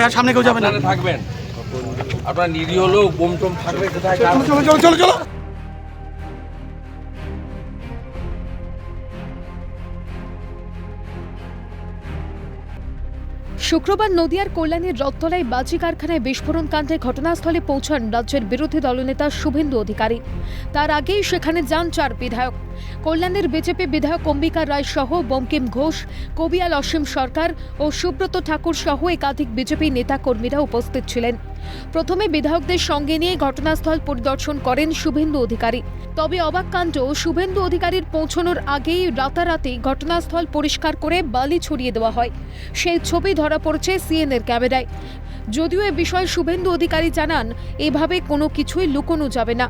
এর সামনে কেউ যাবে না। থাকবেন। আপনার নিরীহ লোক বোম টোম থাকবে কোথায় চলো চলো চলো চলো শুক্রবার নদিয়ার কল্যাণীর রথতলায় বাজি কারখানায় বিস্ফোরণ কাণ্ডে ঘটনাস্থলে পৌঁছান রাজ্যের বিরোধী দলনেতা শুভেন্দু অধিকারী। তার আগেই সেখানে যান চার বিধায়ক। কল্যাণের বিজেপি বিধায়ক অম্বিকা রায় সহ বঙ্কিম ঘোষ, কবিয়াল অসীম সরকার ও সুব্রত ঠাকুর সহ একাধিক বিজেপি নেতাকর্মীরা উপস্থিত ছিলেন। প্রথমে বিধায়কদের সঙ্গে নিয়ে ঘটনাস্থল পরিদর্শন করেন শুভেন্দু অধিকারী। তবে অবাক কাণ্ড, শুভেন্দু অধিকারীর পৌঁছানোর আগেই রাতারাতি ঘটনাস্থল পরিষ্কার করে বালি ছড়িয়ে দেওয়া হয়। সেই ছবি ধরা পড়েছে সিএনএর ক্যামেরায়। যদিও এ বিষয়ে শুভেন্দু অধিকারী জানান, এভাবে কোনো কিছুই লুকোনো যাবে না।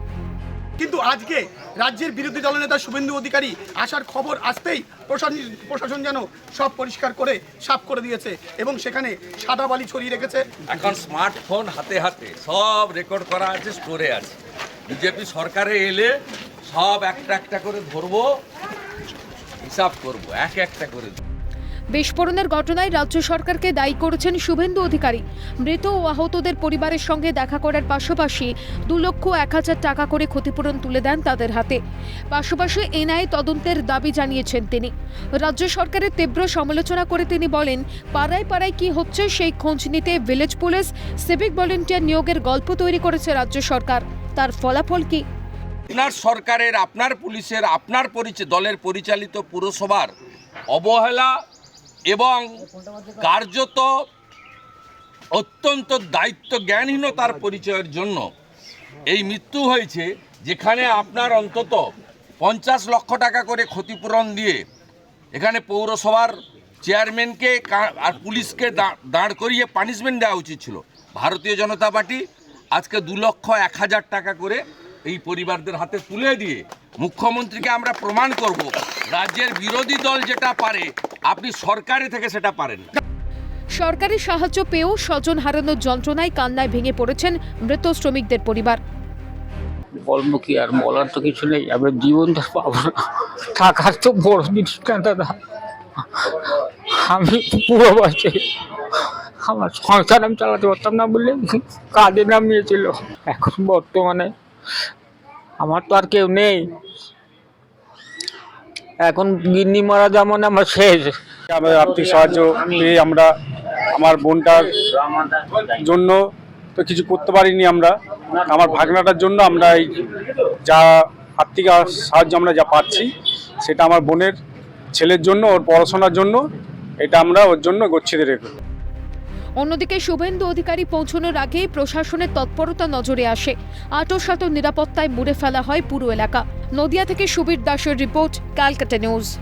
কিন্তু আজকে রাজ্যের বিরোধী দলনেতা শুভেন্দু অধিকারী আসার খবর আসতেই প্রশাসন প্রশাসন যেন সব পরিষ্কার করে, সাফ করে দিয়েছে এবং সেখানে সাদা বালি ছড়িয়ে রেখেছে। এখন স্মার্টফোন হাতে হাতে সব রেকর্ড করা আছে স্টোরে আছে। বিজেপি সরকারে এলে সব একটা একটা করে ধরবো, হিসাব করব, এক একটা করে বিস্ফোরণের ঘটনায় রাজ্য সরকারকে দায়ী করেছেন শুভেন্দু অধিকারী। মৃত ও আহতদের পরিবারের সঙ্গে দেখা করার পাশাপাশি দু লক্ষ এক হাজার টাকা করে ক্ষতিপূরণ তুলে দেন তাদের হাতে। পাশাপাশি এনআই তদন্তের দাবি জানিয়েছেন তিনি। রাজ্য সরকারের তীব্র সমালোচনা করে তিনি বলেন, পাড়ায় পাড়ায় কি হচ্ছে সেই খোঁজ নিতে ভিলেজ পুলিশ, সিভিক ভলেন্টিয়ার নিয়োগের গল্প তৈরি করেছে রাজ্য সরকার। তার ফলাফল কি? আপনার সরকারের, আপনার পুলিশের, আপনার পরিচয় দলের পরিচালিত পুরসভার অবহেলা এবং কার্যত অত্যন্ত দায়িত্ব জ্ঞানহীনতার পরিচয়ের জন্য এই মৃত্যু হয়েছে, যেখানে আপনার অন্তত পঞ্চাশ লক্ষ টাকা করে ক্ষতিপূরণ দিয়ে এখানে পৌরসভার চেয়ারম্যানকে আর পুলিশকে দাঁড় করিয়ে পানিশমেন্ট দেওয়া উচিত ছিল। ভারতীয় জনতা পার্টি আজকে দু লক্ষ এক হাজার টাকা করে এই পরিবারদের হাতে তুলে দিয়ে মুখ্যমন্ত্রীকে আমরা প্রমাণ করব রাজ্যের বিরোধী দল যেটা পারে আপনি সরকারে থেকে সেটা পারেন না। সরকারি সাহায্য পেয়েও স্বজন হারানোর যন্ত্রণায় কান্নায় ভেঙে পড়েছেন মৃত শ্রমিকদের পরিবার। বলব কি আর বলার তো কিছু নেই আমি জীবন তো পাবো না। টাকার তো বড় জিনিস না। দাদা আমি পুরো বয়সে আমার সংসার আমি চালাতে পারতাম না বলে কাজে নামিয়েছিল। এখন বর্তমানে আমার তো আর কেউ নেই। এখন গিন্নি মারা যেমন আমার শেষ। আমাদের আর্থিক সাহায্য পেয়ে আমরা আমার বোনটার জন্য তো কিছু করতে পারিনি আমরা। আমার ভাগনাটার জন্য আমরা এই যা আর্থিক সাহায্য আমরা যা পাচ্ছি, সেটা আমার বোনের ছেলের জন্য, ওর পড়াশোনার জন্য, এটা আমরা ওর জন্য গচ্ছিত রেখে অন্যদিকে শুভেন্দু অধিকারী পৌঁছানোর আগেই প্রশাসনের তৎপরতা নজরে আসে। আটোসাটো নিরাপত্তায় মুড়ে ফেলা হয় পুরো এলাকা। নদিয়া থেকে সুবীর দাসের রিপোর্ট, ক্যালকাটা নিউজ।